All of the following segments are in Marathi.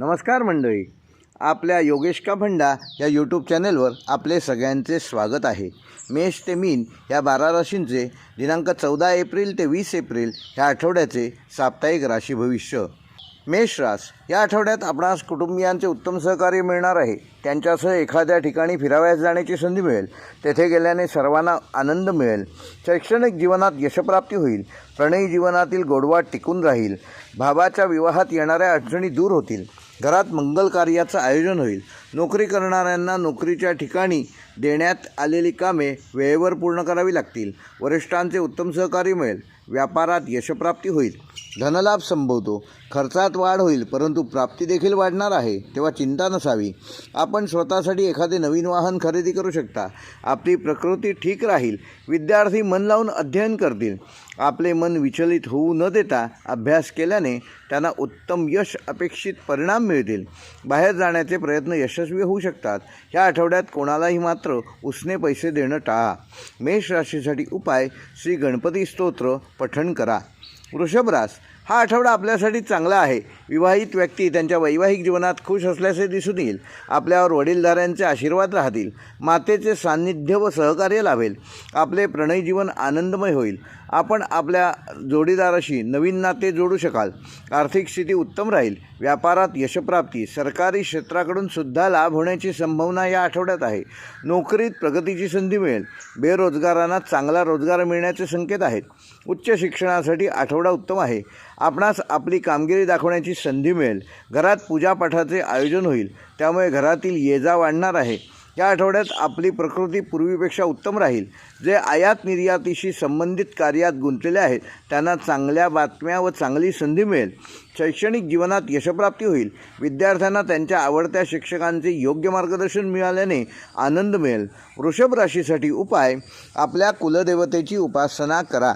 नमस्कार मंडळी. आपल्या योगेश का भंडा या यूट्यूब चॅनेलवर आपले सगळ्यांचे स्वागत आहे. मेष ते मीन या बारा राशींचे दिनांक चौदा एप्रिल ते वीस एप्रिल ह्या आठवड्याचे साप्ताहिक राशी भविष्य. मेष रास या आठवड्यात आपणास कुटुंबियांचे उत्तम सहकार्य मिळणार आहे. त्यांच्यासह एखाद्या ठिकाणी फिरावयास जाण्याची संधी मिळेल. तेथे गेल्याने सर्वांना आनंद मिळेल. शैक्षणिक जीवनात यशप्राप्ती होईल. प्रणयी जीवनातील गोडवा टिकून राहील. भावाच्या विवाहात येणाऱ्या अडचणी दूर होतील. घरात मंगल कार्याचं आयोजन होईल. नोकरी करणाऱ्यांना नोकरीच्या ठिकाणी देण्यात आलेली कामे वेळेवर पूर्ण करावी लागतील. वरिष्ठांचे उत्तम सहकार्य मिळेल. व्यापारात यशप्राप्ती होईल. धनलाभ संभवतो. खर्चात वाढ होईल परंतु प्राप्ती देखील वाढणार आहे तेव्हा चिंता नसावी. आपण स्वतःसाठी एखादे नवीन वाहन खरेदी करू शकता. आपली प्रकृती ठीक राहील. विद्यार्थी मन लावून अध्ययन करतील. आपले मन विचलित होऊ न देता अभ्यास केल्याने त्यांना उत्तम यश अपेक्षित परिणाम मिळतील. बाहेर जाण्याचे प्रयत्न यशस्वी होऊ शकतात. ह्या आठवड्यात कोणालाही मात्र उसने पैसे देणं टाळा. मेष राशीसाठी उपाय श्री गणपती स्तोत्र पठण करा. वृषभ रास हा आठवडा आपल्यासाठी चांगला आहे. विवाहित व्यक्ती त्यांच्या वैवाहिक जीवनात खुश असल्याचे दिसून येईल. आपल्यावर वडीलधाऱ्यांचे आशीर्वाद राहतील. मातेचे सान्निध्य व सहकार्य लाभेल. आपले प्रणय जीवन आनंदमय होईल. आपण आपल्या जोडीदाराशी नवीन नाते जोडू शकाल. आर्थिक स्थिती उत्तम राहील. व्यापारात यशप्राप्ती. सरकारी क्षेत्राकडून सुद्धा लाभ होण्याची संभावना या आठवड्यात आहे. नोकरीत प्रगतीची संधी मिळेल. बेरोजगारांना चांगला रोजगार मिळण्याचे संकेत आहेत. उच्च शिक्षणासाठी आठवडा उत्तम आहे. आपणास आपली कामगिरी दाखवण्याची संधी मिळेल. घरात पूजापाठाचे आयोजन होईल. त्यामुळे घरातील ये जा वाढणार आहे. या आठवड्यात आपली प्रकृती पूर्वीपेक्षा उत्तम राहील. जे आयात निर्यातीशी संबंधित कार्यात गुंतलेले आहेत त्यांना चांगल्या बातम्या व चांगली संधी मिळेल. शैक्षणिक जीवनात यशप्राप्ती होईल. विद्यार्थ्यांना त्यांच्या आवडत्या शिक्षकांचे योग्य मार्गदर्शन मिळाल्याने आनंद मिळेल. वृषभ राशीसाठी उपाय आपल्या कुलदेवतेची उपासना करा.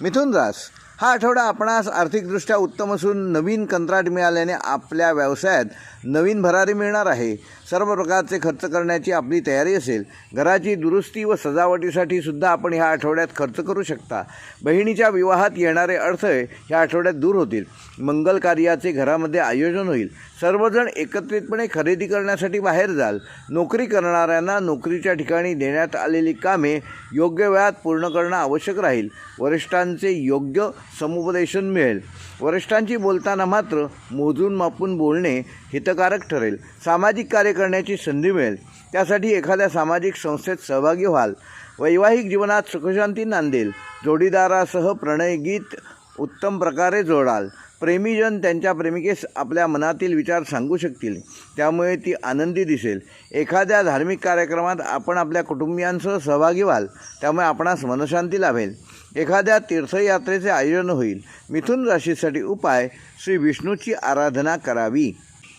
मिथुन रास हा आठवडा आपणास आर्थिकदृष्ट्या उत्तम असून नवीन कंत्राट मिळाल्याने आपल्या व्यवसायात नवीन भरारी मिळणार आहे. सर्व प्रकारचे खर्च करण्याची आपली तयारी असेल. घराची दुरुस्ती व सजावटीसाठी सुद्धा आपण ह्या आठवड्यात खर्च करू शकता. बहिणीच्या विवाहात येणारे अडथळे ह्या आठवड्यात दूर होतील. मंगल कार्याचे घरामध्ये आयोजन होईल. सर्वजण एकत्रितपणे खरेदी करण्यासाठी बाहेर जाल. नोकरी करणाऱ्यांना नोकरीच्या ठिकाणी देण्यात आलेली कामे योग्य वेळात पूर्ण करणं आवश्यक राहील. वरिष्ठांचे योग्य समुपदेशन मिळेल. वरिष्ठांची बोलताना मात्र मोजून मापून बोलणे हितकारक ठरेल. सामाजिक कार्य करण्याची संधी मिळेल. त्यासाठी एखाद्या सामाजिक संस्थेत सहभागी व्हाल. वैवाहिक जीवनात सुखशांती नांदेल. जोडीदारासह प्रणयगीत उत्तम प्रकारे जोडाल. प्रेमीजन त्यांच्या प्रेमिकेस आपल्या मनातील विचार सांगू शकतील. त्यामुळे ती आनंदी दिसेल. एखाद्या धार्मिक कार्यक्रमात आपण आपल्या कुटुंबियांसह सहभागी व्हाल. त्यामुळे आपणास मनशांती लाभेल. एखाद्या तीर्थयात्रेचे आयोजन होईल. मिथुन राशीसाठी उपाय. श्री विष्णूची आराधना करावी.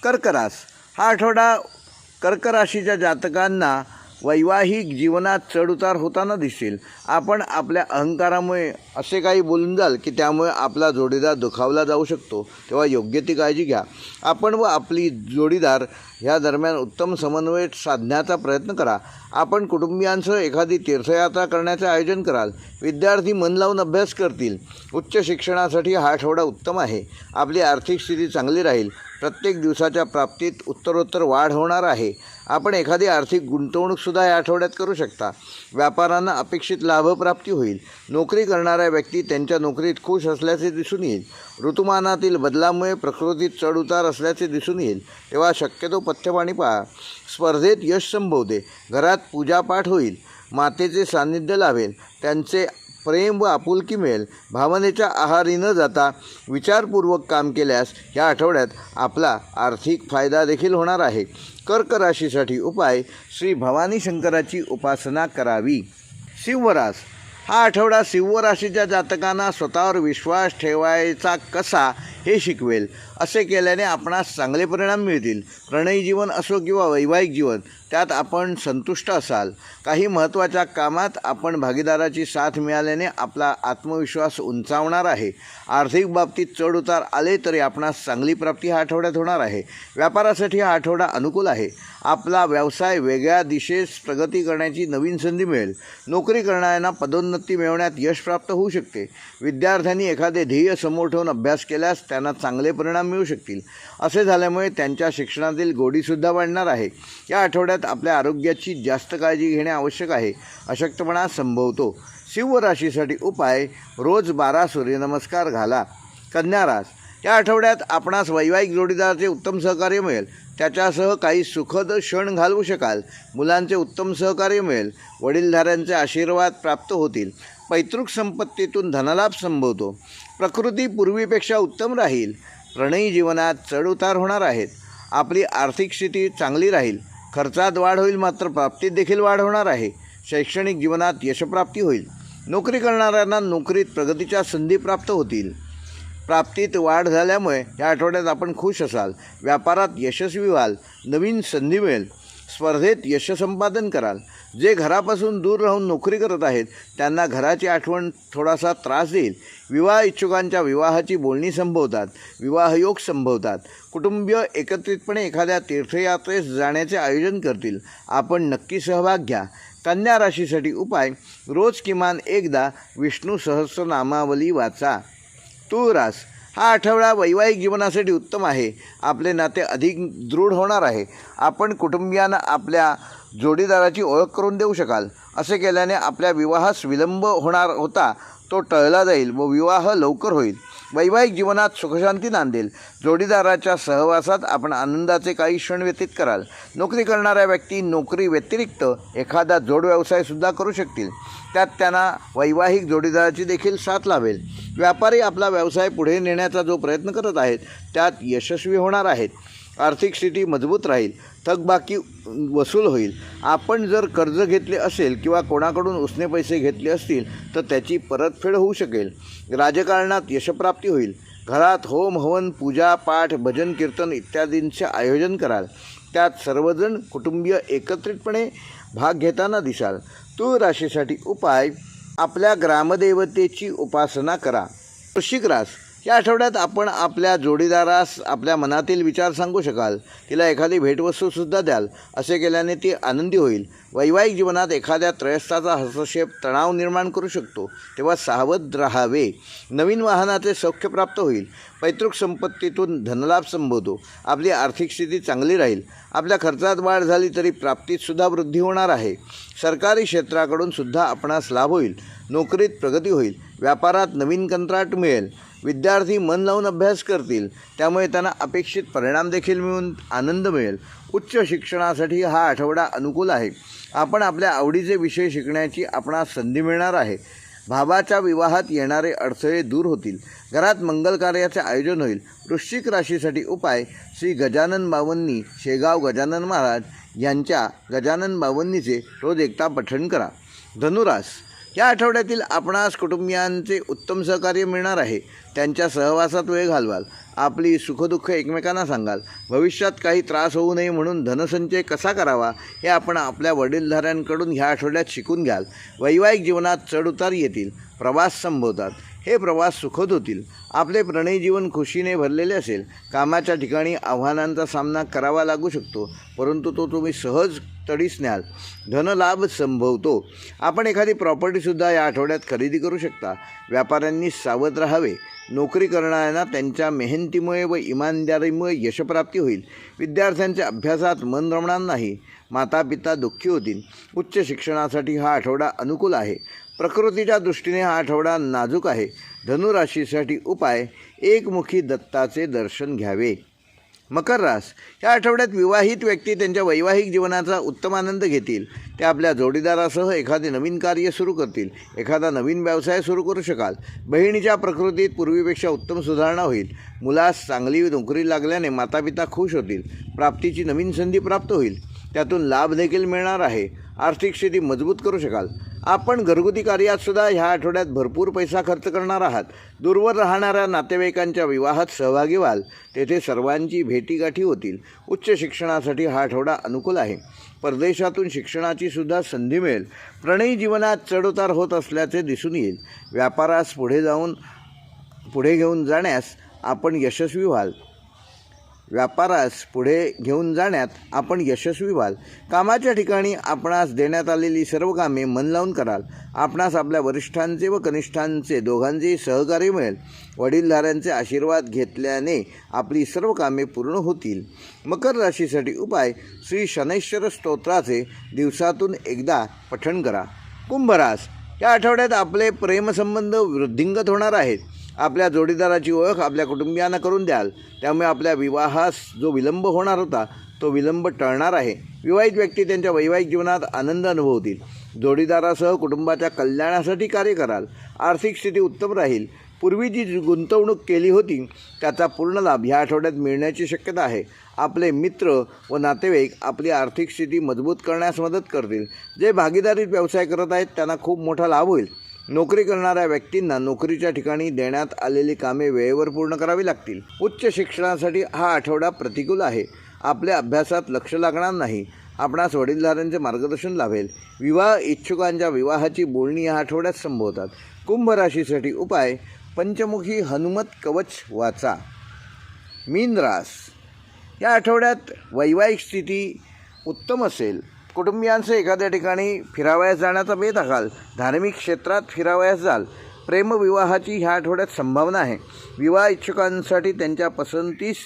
कर्करास. हा आठवडा कर्कराशीच्या जातकांना वैवाहिक जीवनात चढउतार होताना दिसेल. आपण आपल्या अहंकारामुळे असे काही बोलून जाल की त्यामुळे आपला जोडीदार दुखावला जाऊ शकतो. तेव्हा योग्य ती काळजी घ्या. आपण व आपली जोडीदार ह्या दरम्यान उत्तम समन्वय साधण्याचा प्रयत्न करा. आपण कुटुंबियांसह एखादी तीर्थयात्रा करण्याचे आयोजन कराल. विद्यार्थी मन लावून अभ्यास करतील. उच्च शिक्षणासाठी हा आठवडा उत्तम आहे. आपली आर्थिक स्थिती चांगली राहील. प्रत्येक दिवसाच्या प्राप्तीत उत्तरोत्तर वाढ होणार आहे. आपण एखादी आर्थिक गुंतवणूकसुद्धा या आठवड्यात करू शकता. व्यापाऱ्यांना अपेक्षित लाभप्राप्ती होईल. नोकरी करणाऱ्या व्यक्ती त्यांच्या नोकरीत खुश असल्याचे दिसून येईल. ऋतुमानातील बदलामुळे प्रकृतीत चढउतार असल्याचे दिसून येईल. तेव्हा शक्यतो पथ्यपाणी पहा. स्पर्धेत यश संभवते घरात पूजापाठ होईल. मातेचे सान्निध्य लाभेल. त्यांचे प्रेम व आपुलकी मिळेल. भावनेच्या आहारी न जाता विचारपूर्वक काम केल्यास या आठवड्यात आपला आर्थिक फायदा देखील होणार आहे. कर्क राशीसाठी उपाय श्री भवानी शंकराची उपासना करावी. सिंहरास हा आठवडा सिंहराशीच्या जातकांना स्वतःवर विश्वास ठेवायचा कसा हे शिकवेल. असे केल्याने आपणास चांगले परिणाम मिळतील. प्रणयी जीवन असो किंवा वैवाहिक जीवन त्यात आपण संतुष्ट असाल. काही महत्त्वाच्या कामात आपण भागीदाराची साथ मिळाल्याने आपला आत्मविश्वास उंचावणार आहे. आर्थिक बाबतीत चढउतार आले तरी आपणास चांगली प्राप्ती हा आठवड्यात होणार आहे. व्यापारासाठी हा आठवडा अनुकूल आहे. आपला व्यवसाय वेगळ्या दिशेस प्रगती करण्याची नवीन संधी मिळेल. नोकरी करणाऱ्यांना पदोन्नती मिळवण्यात यश प्राप्त होऊ शकते. विद्यार्थ्यांनी एखादे ध्येय समोर ठेवून अभ्यास केल्यास त्यांना चांगले परिणाम मिळू शकतील. असे झाल्यामुळे त्यांच्या शिक्षणातील गोडीसुद्धा वाढणार आहे. या आठवड्यात आपल्या आरोग्याची जास्त काळजी घेणे आवश्यक आहे. अशक्तपणा संभवतो. शिवराशीसाठी उपाय रोज बारा सूर्यनमस्कार घाला. कन्यारास या आठवड्यात आपणास वैवाहिक जोडीदाराचे उत्तम सहकार्य मिळेल. त्याच्यासह काही सुखद क्षण घालवू शकाल. मुलांचे उत्तम सहकार्य मिळेल. वडीलधाऱ्यांचे आशीर्वाद प्राप्त होतील. पैतृक संपत्तीतून धनलाभ संभवतो. प्रकृती पूर्वीपेक्षा उत्तम राहील. प्रणयी जीवनात चढउतार होणार आहेत. आपली आर्थिक स्थिती चांगली राहील. खर्चात वाढ होईल मात्र प्राप्तीत देखील वाढ होणार आहे. शैक्षणिक जीवनात यशप्राप्ती होईल. नोकरी करणाऱ्यांना नोकरीत प्रगतीच्या संधी प्राप्त होतील. प्राप्तीत वाढ झाल्यामुळे या आठवड्यात आपण खुश असाल. व्यापारात यशस्वी व्हाल. नवीन संधी मिळेल. स्पर्धेत यशसंपादन कराल. जे घरापासून दूर राहून नोकरी करत आहेत त्यांना घराची आठवण थोडासा त्रास देईल. विवाह इच्छुकांच्या विवाहाची बोलणी संभवतात विवाहयोग संभवतात कुटुंबीय एकत्रितपणे एखाद्या तीर्थयात्रेस जाण्याचे आयोजन करतील. आपण नक्की सहभाग घ्या. कन्या राशीसाठी उपाय रोज किमान एकदा विष्णू सहस्रनामावली वाचा. तूळ रास हा आठवडा वैवाहिक जीवनासाठी उत्तम आहे. आपले नाते अधिक दृढ होणार आहे. आपण कुटुंबियांना आपल्या जोडीदाराची ओळख करून देऊ शकाल. असे केल्याने आपल्या विवाहास विलंब होणार होता. तो टळला जाईल व विवाह लवकर होईल. वैवाहिक जीवनात सुखशांती नांदेल. जोडीदाराच्या सहवासात आपण आनंदाचे काही क्षण व्यतीत कराल. नोकरी करणाऱ्या व्यक्ती नोकरी व्यतिरिक्त एखादा जोड व्यवसायसुद्धा करू शकतील. त्यात त्यांना वैवाहिक जोडीदाराची देखील साथ लाभेल. व्यापारी आपला व्यवसाय पुढे नेण्याचा जो प्रयत्न करत आहेत त्यात यशस्वी होणार आहेत. आर्थिक स्थिती मजबूत राहील. थकबाकी वसूल होईल. आपण जर कर्ज घेतले असेल किंवा कोणाकडून उसने पैसे घेतले असतील तर त्याची परतफेड होऊ शकेल. राजकारणात यशप्राप्ती होईल. घरात होम हवन पूजा पाठ भजन कीर्तन इत्यादींचे आयोजन कराल. त्यात सर्वजण कुटुंबीय एकत्रितपणे भाग घेताना दिसाल. तूळ राशीसाठी उपाय आपल्या ग्रामदेवतेची उपासना करा. वृश्चिक रास या आठवड्यात आपण आपल्या जोडीदारास आपल्या मनातील विचार सांगू शकाल. तिला एखादी भेटवस्तूसुद्धा द्याल. असे केल्याने ती आनंदी होईल. वैवाहिक जीवनात एखाद्या त्रयस्थाचा हस्तक्षेप तणाव निर्माण करू शकतो. तेव्हा सावध राहावे. नवीन वाहनाचे सौख्य प्राप्त होईल. पैतृक संपत्तीतून धनलाभ संभवतो आपली आर्थिक स्थिती चांगली राहील. आपल्या खर्चात वाढ झाली तरी प्राप्तीतसुद्धा वृद्धी होणार आहे. सरकारी क्षेत्राकडून सुद्धा आपणास लाभ होईल. नोकरीत प्रगती होईल व्यापारात नवीन कंत्राट मिळेल विद्यार्थी मन लावून अभ्यास करतील त्यामुळे त्यांना अपेक्षित परिणाम देखील मिळून आनंद मिळेल. उच्च शिक्षणासाठी हा आठवडा अनुकूल आहे. आपण आपल्या आवडीचे विषय शिकण्याची आपणास संधी मिळणार आहे. भावाच्या विवाहात येणारे अडथळे दूर होतील. घरात मंगल कार्याचे आयोजन होईल. वृश्चिक राशीसाठी उपाय श्री गजानन बावन्नी शेगाव गजानन महाराज यांच्या गजानन बावन्नीचे रोज एकटा पठण करा. धनुरास या आठवड्यातील आपणास कुटुंबियांचे उत्तम सहकार्य मिळणार आहे. त्यांच्या सहवासात वेळ घालवाल. आपली सुखदुःख एकमेकांना सांगाल. भविष्यात काही त्रास होऊ नये म्हणून धनसंचय कसा करावा हे आपण आपल्या वडीलधाऱ्यांकडून ह्या आठवड्यात शिकून घ्याल. वैवाहिक जीवनात चढउतार येतील. प्रवास संभवतात हे प्रवास सुखद होतील. आपले प्रणय जीवन खुशीने भरलेले असेल कामाच्या ठिकाणी आव्हानांचा सामना करावा लागू शकतो परंतु तो तुम्ही सहज तडीस न्याल. धनलाभ संभवतो. आपण एखादी प्रॉपर्टीसुद्धा या आठवड्यात खरेदी करू शकता. व्यापाऱ्यांनी सावध राहावे. नोकरी करणाऱ्यांना त्यांच्या मेहनतीमुळे व इमानदारीमुळे यशप्राप्ती होईल. विद्यार्थ्यांच्या अभ्यासात मन रमणार नाही. माता पिता दुःखी होतील. उच्च शिक्षणासाठी हा आठवडा अनुकूल आहे. प्रकृतीच्या दृष्टीने हा आठवडा नाजूक आहे. धनुराशीसाठी उपाय. एकमुखी दत्ताचे दर्शन घ्यावे. मकर रास. या आठवड्यात विवाहित व्यक्ती त्यांच्या वैवाहिक जीवनाचा उत्तम आनंद घेतील. ते आपल्या जोडीदारासह एखादे नवीन कार्य सुरू करतील. एखादा नवीन व्यवसाय सुरू करू शकाल. बहिणीच्या प्रकृतीत पूर्वीपेक्षा उत्तम सुधारणा होईल. मुलास चांगली नोकरी लागल्याने मातापिता खुश होतील. प्राप्तीची नवीन संधी प्राप्त होईल. त्यातून लाभ देखील मिळणार आहे. आर्थिक स्थिती मजबूत करू शकाल. आपण घरगुती कार्यातसुद्धा ह्या आठवड्यात भरपूर पैसा खर्च करणार आहात. दूरवर राहणाऱ्या नातेवाईकांच्या विवाहात सहभागी व्हाल. तेथे सर्वांची भेटीगाठी होतील. उच्च शिक्षणासाठी हा आठवडा अनुकूल आहे. परदेशातून शिक्षणाची सुद्धा संधी मिळेल. प्रणयी जीवनात चढउतार होत असल्याचे दिसून येईल. व्यापारास पुढे जाऊन पुढे घेऊन जाण्यास आपण यशस्वी व्हाल. व्यापारास पुढे घेऊन जाण्यात आपण यशस्वी व्हाल. कामाच्या ठिकाणी आपणास देण्यात आलेली सर्व कामे मन लावून कराल. आपणास आपल्या वरिष्ठांचे व कनिष्ठांचे दोघांचेही सहकार्य मिळेल. वडीलधाऱ्यांचे आशीर्वाद घेतल्याने आपली सर्व कामे पूर्ण होतील. मकर राशीसाठी उपाय श्री शनैश्वर स्तोत्राचे दिवसातून एकदा पठण करा. कुंभरास या आठवड्यात आपले प्रेमसंबंध वृद्धिंगत होणार आहेत. आपल्या जोडीदाराची ओळख आपल्या कुटुंबियांना करून द्याल. त्यामुळे आपल्या विवाहास जो विलंब होणार होता तो विलंब टळणार आहे. विवाहित व्यक्ती त्यांच्या वैवाहिक जीवनात आनंद अनुभवतील. जोडीदारासह कुटुंबाच्या कल्याणासाठी कार्य कराल. आर्थिक स्थिती उत्तम राहील. पूर्वी जी गुंतवणूक केली होती त्याचा पूर्ण लाभ ह्या आठवड्यात मिळण्याची शक्यता आहे. आपले मित्र व नातेवाईक आपली आर्थिक स्थिती मजबूत करण्यास मदत करतील. जे भागीदारीत व्यवसाय करत आहेत त्यांना खूप मोठा लाभ होईल. नोकरी करणाऱ्या व्यक्तींना नोकरीच्या ठिकाणी देण्यात आलेली कामे वेळेवर पूर्ण करावी लागतील. उच्च शिक्षणासाठी हा आठवडा प्रतिकूल आहे. आपल्या अभ्यासात लक्ष लागणार नाही. आपणास वडीलधाऱ्यांचे मार्गदर्शन लाभेल. विवाह इच्छुकांच्या विवाहाची बोलणी या आठवड्यात संभवतात कुंभ राशीसाठी उपाय पंचमुखी हनुमत कवच वाचा. मीन रास. या आठवड्यात वैवाहिक स्थिती उत्तम असेल. कुटुंबियांचं एखाद्या ठिकाणी फिरावयास जाण्याचा बेत आखाल धार्मिक क्षेत्रात फिरावयास जाल. प्रेमविवाहाची ह्या आठवड्यात संभावना आहे. विवाह इच्छुकांसाठी त्यांच्या पसंतीस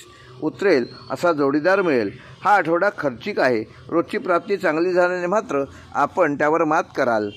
उतरेल असा जोडीदार मिळेल. हा आठवडा खर्चिक आहे. रोजची प्राप्ती चांगली झाल्याने मात्र आपण त्यावर मात कराल.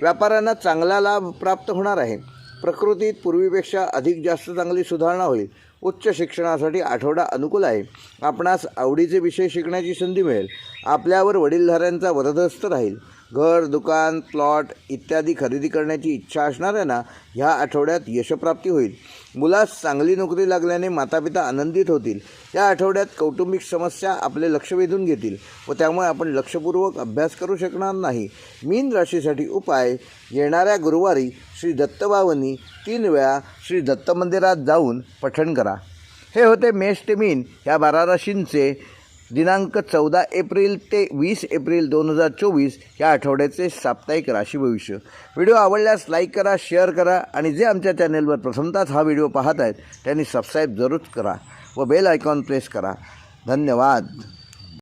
व्यापाऱ्यांना चांगला लाभ प्राप्त होणार आहे. प्रकृतीत पूर्वीपेक्षा अधिक जास्त चांगली सुधारणा होईल. उच्च शिक्षणासाठी आठवडा अनुकूल आहे. आपणास आवडीचे विषय शिकण्याची संधी मिळेल. आपल्यावर वडीलधाऱ्यांचा वरदहस्त राहील. घर दुकान प्लॉट इत्यादी खरेदी करण्याची इच्छा असणाऱ्यांना ह्या आठवड्यात यशप्राप्ती होईल. मुलास चांगली नोकरी लागल्याने मातापिता आनंदित होतील. या आठवड्यात कौटुंबिक समस्या आपले लक्ष वेधून घेतील व त्यामुळे आपण लक्षपूर्वक अभ्यास करू शकणार नाही. मीन राशीसाठी उपाय येणाऱ्या गुरुवारी श्री दत्तबावनी तीन वेळा श्री दत्त मंदिरात जाऊन पठण करा. हे होते मेष ते मीन. या बारा राशींचे दिनांक चौदा एप्रिल ते वीस एप्रिल दोन हजार चोवीस या आठवड्याचे साप्ताहिक राशी भविष्य. व्हिडिओ आवडल्यास लाईक करा शेअर करा आणि जे आमच्या चॅनेलवर प्रथमतःच हा व्हिडिओ पाहत आहेत त्यांनी सबस्क्राईब जरूर करा व बेल आयकॉन प्रेस करा. धन्यवाद.